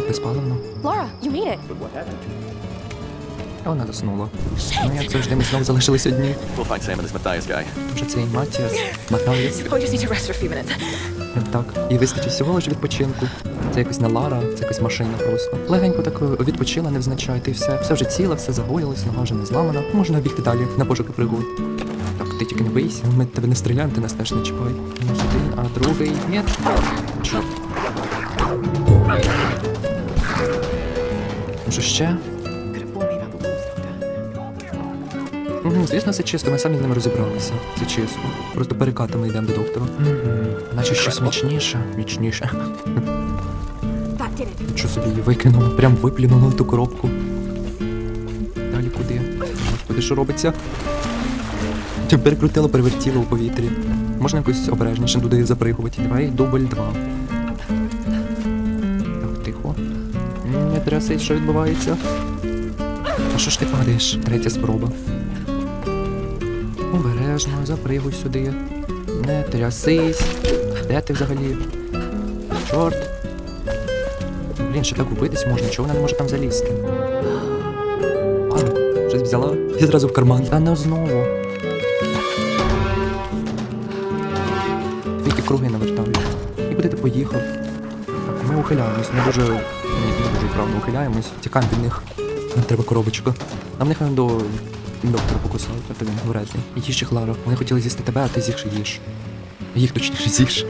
Так безпаливно. Laura, you made it. А вона заснула. Ну, як завжди, ми знову залишились одні. We'll find Sam and this Matthias guy. Вже цей Матіас, Матавіс. We just need to rest for a few minutes. Так, і вистачить всього лиш відпочинку. Це якось не Лара, це якась машина просто. Легенько так е, відпочила, невзначай, ти все. Все вже ціле, все загоїлось, нога вже не зламана. Можна бігти далі на пошуки пригод. Так, ти тільки не бийся, ми тебе не стріляємо, ти нас теж не чіпай. Один, а другий. Ні. Чорт. Wolves, Doctor. Угу, звісно, це чисто, ми самі з ними розібралися. Це чисто. Просто перекатами йдемо до доктора. Угу. Наче щось мічніше. Мічніше. Що собі її викинуло, прям виплюнуло в ту коробку. Далі куди? Господи, що робиться? Ти перекрутило, перевертіло у повітрі. Можна якось обережніше туди запригувати. Давай дубль два. Не трясись, що відбувається. А що ж ти падаєш? Третя спроба. Обережно, запригуй сюди. Не трясись. Де ти взагалі? Чорт. Блін, ще так убитись можна, чого вона не може там залізти? А, щось взяла і зразу в карман. Та не знову. Тільки круги навертають. І куди ти поїхав? Ми ухиляємось, не дуже. Не дуже правда ухиляємось. Тікаємо від них. Нам треба коробочку. Нам нехай до доктора покусали, а то він вредний. І їх Лара. Вони хотіли з'їсти тебе, а ти їх їж. Їх точніше з'їж.